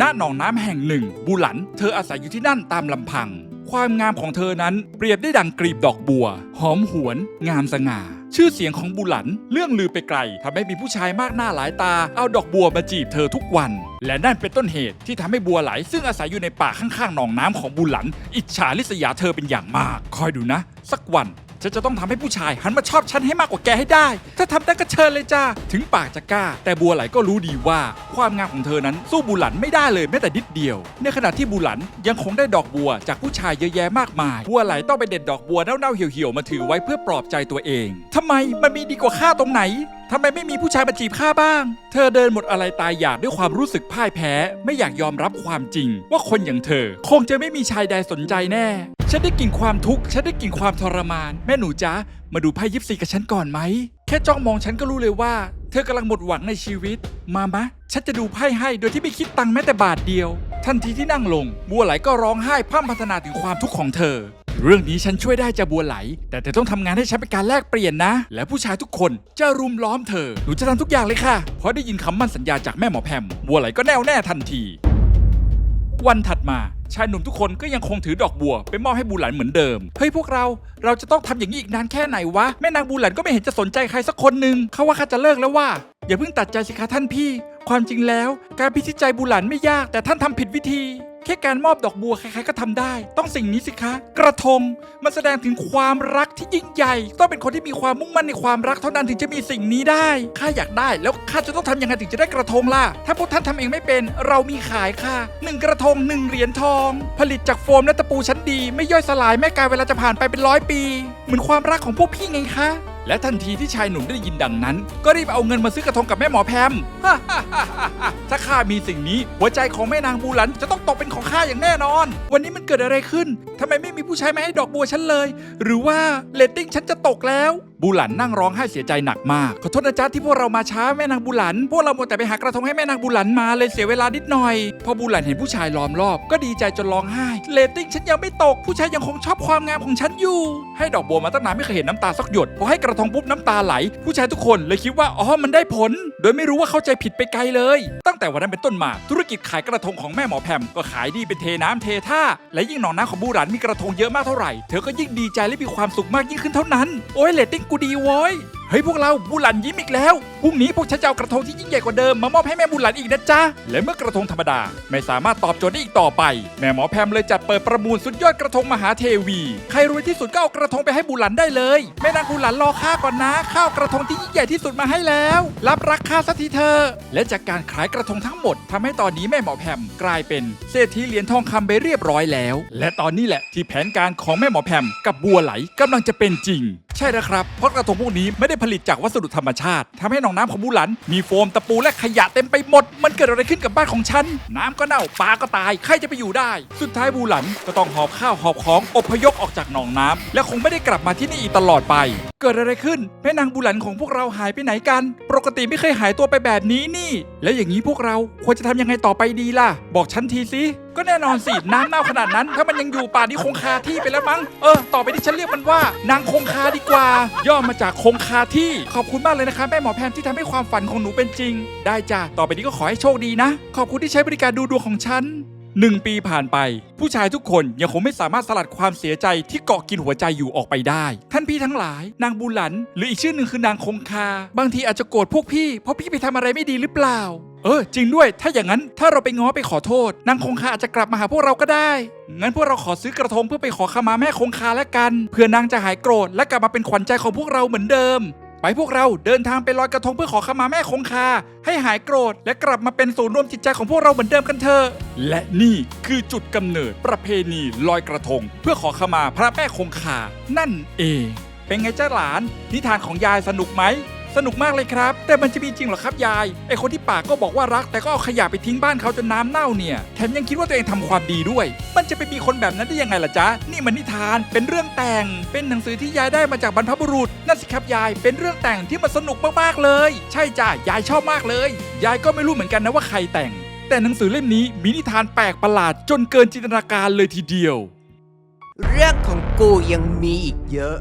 ณหนองน้ำแห่งหนึ่ง บูหลัน เธออาศัยอยู่ที่นั่นตามลำพัง ความงามของเธอนั้นเปรียบได้ดังกลีบดอกบัว หอมหวน งามสง่า ชื่อเสียงของบูหลันเรื่องลือไปไกลทำให้มีผู้ชายมากหน้าหลายตา เอาดอกบัวมาจีบเธอทุกวัน และนั่นเป็นต้นเหตุที่ทำให้บัวไหล ซึ่งอาศัยอยู่ในป่าข้างๆหนองน้ำของบูหลัน อิจฉาริษยาเธอเป็นอย่างมาก คอยดูนะ สักวัน ฉันจะต้องทำให้ผู้ชายหันมาชอบฉันให้มากกว่าแกให้ได้ ถ้าทำได้ก็เชิญเลยจ้า ถึงปากจะกล้า แต่บัวไหลก็รู้ดีว่าความงามของเธอนั้นสู้บุหลันไม่ได้เลยแม้แต่นิดเดียว ในขณะที่บุหลันยังคงได้ดอกบัวจากผู้ชายเยอะแยะมากมาย บัวไหลต้องไปเด็ดดอกบัวเน่าๆเหี่ยวๆมาถือไว้เพื่อปลอบใจตัวเองทำไมมันมีดีกว่าข้าตรงไหน ทำไมไม่มีผู้ชายมาจีบข้าบ้าง เธอเดินหมดอะไรตายอยากด้วยความรู้สึกพ่ายแพ้ ไม่อยากยอมรับความจริง ว่าคนอย่างเธอ คงจะไม่มีชายใดสนใจแน่ ฉันได้กลิ่นความทุกข์ ฉันได้กลิ่นความทรมาน แม่หนูจ๊ะ มาดูไพ่ยิปซีกับฉันก่อนไหม แค่จ้องมองฉันก็รู้เลยว่า เธอกำลังหมดหวังในชีวิต มามะ ฉันจะดูไพ่ให้โดยที่ไม่คิดตังค์แม้แต่บาทเดียว ทันทีที่นั่งลง บัวไหลก็ร้องไห้พร่ำพัฒนาถึงความทุกข์ของเธอ เรื่องนี้ฉันช่วยได้จะบัวไหล แต่เธอต้องทำงานให้ฉันเป็นการแลกเปลี่ยนนะ และผู้ชายทุกคนจะรุมล้อมเธอ หนูจะทำทุกอย่างเลยค่ะ เพราะได้ยินคำมั่นสัญญาจากแม่หมอแพมบัวไหลก็แน่วแน่ทันที วันถัดมาชายหนุ่มทุกคนก็ยังคงถือดอกบัวไปมอบให้บูหลันเหมือนเดิม เฮ้ยพวกเราเราจะต้องทำอย่างนี้อีกนานแค่ไหนวะ แม่นางบูหลันก็ไม่เห็นจะสนใจใครสักคนหนึ่งเขาว่าข้าจะเลิกแล้วว่า อย่าเพิ่งตัดใจสิคะท่านพี่ ความจริงแล้ว การพิชิตใจบูหลันไม่ยากแต่ท่านทำผิดวิธี แค่การมอบดอกบัวใครๆก็ทำได้ ต้องสิ่งนี้สิคะ กระทงมันแสดงถึงความรักที่ยิ่งใหญ่ ต้องเป็นคนที่มีความมุ่งมั่นในความรักเท่านั้นถึงจะมีสิ่งนี้ได้ข้าอยากได้ แล้วข้าจะต้องทำยังไงถึงจะได้กระทงล่ะ ถ้าพวกท่านทำเองไม่เป็นเรามีขายค่ะหนึ่งกระทงหนึ่งเหรียญทอง ผลิตจากโฟมและตะปูชั้นดี ไม่ย่อยสลายแม่กายเวลาจะผ่านไปเป็นร้อยปี เหมือนความรักของพวกพี่ไงคะ และทันทีที่ชายหนุ่มได้ยินดังนั้น ก็รีบเอาเงินมาซื้อกระทงกับแม่หมอแพมถ้าข้ามีสิ่งนี้ หัวใจของแม่นางบูหลันจะต้องตกเป็นของข้าอย่างแน่นอน วันนี้มันเกิดอะไรขึ้นทำไมไม่มีผู้ชายมาให้ดอกบัวฉันเลย หรือว่าเรตติ้งฉันจะตกแล้ว บูหลันนั่งร้องไห้เสียใจหนักมาก ขอโทษนะจ๊ะที่พวกเรามาช้าแม่นางบูหลัน พวกเราหมดแต่ไปหากระทงให้แม่นางบูหลันมาเลยเสียเวลานิดหน่อย พอบูหลันเห็นผู้ชายล้อมรอบก็ดีใจจนร้องไห้เรตติ้งฉันยังไม่ตก ผู้ชายยังคงชอบความงามของฉันอยู่ ให้ดอกบัวมาตั้งนานไม่เคยเห็นน้ำตาสักหยดพอให้กระทงปุ๊บน้ำตาไหล ผู้ชายทุกคนเลยคิดว่าอ๋อมันได้ผล โดยไม่รู้ว่าเข้าใจผิดไปไกลเลย ตั้งแต่วันนั้นเป็นต้นมา ธุรกิจขายกระทงของแม่หมอแพมก็ขายดีเป็นเทน้ำเทท่าและยิ่งหนองน้ำของบูหลันมีกระทงเยอะมากเท่าไหร่เธอก็ยิ่งดีใจและมีความสุขมากยิ่งขึ้นเท่านั้นโอ้ยเรตติ้งกูดีโว้ยเฮ้ยพวกเราบูหลันยิ้มอีกแล้วพรุ่งนี้พวกฉันจะเอากระทงที่ยิ่งใหญ่กว่าเดิมมามอบให้แม่บูหลันอีกนะจ๊ะและเมื่อกระทงธรรมดา ไม่สามารถตอบโจทย์ได้อีกต่อไป แม่หมอแพมเลยจัดเปิดประมูลสุดยอดกระทงมหาเทวี ใครรวยที่สุดก็เอากระทงไปให้บูหลันได้เลยแม่นางบูหลันรอข้าก่อนนะข้าวกระทงที่ยิ่งใหญ่ที่สุดมาให้แล้ว รับรักข้าสักทีเถอและจากการขายกระทงทั้งหมดทำให้ตอนนี้แม่หมอแพมกลายเป็นเศรษฐีเหรียญทองคำไปเรียบร้อยแล้ว และตอนนี้แหละที่แผนการของแม่หมอแพมกับบัวไหลกำลังจะเป็นจริง ใช่แล้วครับ เพราะกระทงพวกนี้ไม่ได้ผลิตจากวัสดุธรรมชาติทำให้หนองน้ำของบูหลัน มีโฟมตะปูและขยะเต็มไปหมด มันเกิดอะไรขึ้นกับบ้านของฉัน น้ำก็เน่าปลาก็ตาย ใครจะไปอยู่ได้ สุดท้ายบูหลันก็ต้องหอบข้าวหอบของอพยพออกจากหนองน้ำและคงไม่ได้กลับมาที่นี่อีกตลอดไป เกิดอะไรขึ้นแม่นางบูหลันของพวกเราหายไปไหนกัน ปกติไม่เคยหายตัวไปแบบนี้นี่ แล้วอย่างนี้พวกเราควรจะทำยังไงต่อไปดีล่ะ บอกฉันทีสิ ก็แน่นอนสิน้ำเน่าขนาดนั้น ถ้ามันยังอยู่ป่านนี้คงคาที่ไปแล้วมั้งเออต่อไปที่ฉันเรียกมันว่านางคงคาดีกว่า ย่อมาจากคงคาที่ขอบคุณมากเลยนะคะแม่หมอแพมที่ทำให้ความฝันของหนูเป็นจริง ได้จ้ะต่อไปนี้ก็ขอให้โชคดีนะ ขอบคุณที่ใช้บริการดูดวงของฉัน หนึ่งปีผ่านไป ผู้ชายทุกคนยังคงไม่สามารถสลัดความเสียใจที่เกาะกินหัวใจอยู่ออกไปได้ ท่านพี่ทั้งหลาย นางบูหลัน หรืออีกชื่อหนึ่งคือนางคงคา บางทีอาจจะโกรธพวกพี่เพราะพี่ไปทำอะไรไม่ดีหรือเปล่า เออ จริงด้วย ถ้าอย่างนั้นถ้าเราไปง้อไปขอโทษ นางคงคาอาจจะกลับมาหาพวกเราก็ได้ งั้นพวกเราขอซื้อกระทงเพื่อไปขอขมาแม่คงคาแล้วกันเพื่อนางจะหายโกรธและกลับมาเป็นขวัญใจของพวกเราเหมือนเดิม ไปพวกเราเดินทางไปลอยกระทงเพื่อขอขมาแม่คงคา ให้หายโกรธ และกลับมาเป็นศูนย์รวมจิตใจของพวกเราเหมือนเดิมกันเถอะและนี่คือจุดกำเนิดประเพณีลอยกระทง เพื่อขอขมาพระแม่คงคา นั่นเอง เป็นไงจ้าหลานนิทานของยายสนุกไหม สนุกมากเลยครับ แต่มันจะมีจริงเหรอครับยาย ไอคนที่ปากก็บอกว่ารัก แต่ก็เอาขยะไปทิ้งบ้านเขาจนน้ำเน่าเนี่ย แถมยังคิดว่าตัวเองทำความดีด้วย มันจะไปมีคนแบบนั้นได้ยังไงล่ะจ๊ะ นี่มันนิทาน เป็นเรื่องแต่ง เป็นหนังสือที่ยายได้มาจากบรรพบุรุษ นั่นสิครับยาย เป็นเรื่องแต่งที่มันสนุกมากๆเลย ใช่จ้ะ ยายชอบมากเลย ยายก็ไม่รู้เหมือนกันนะว่าใครแต่ง แต่หนังสือเล่มนี้มีนิทานแปลกประหลาดจนเกินจินตนาการเลยทีเดียว เรื่องของกูยังมีอีกเยอะ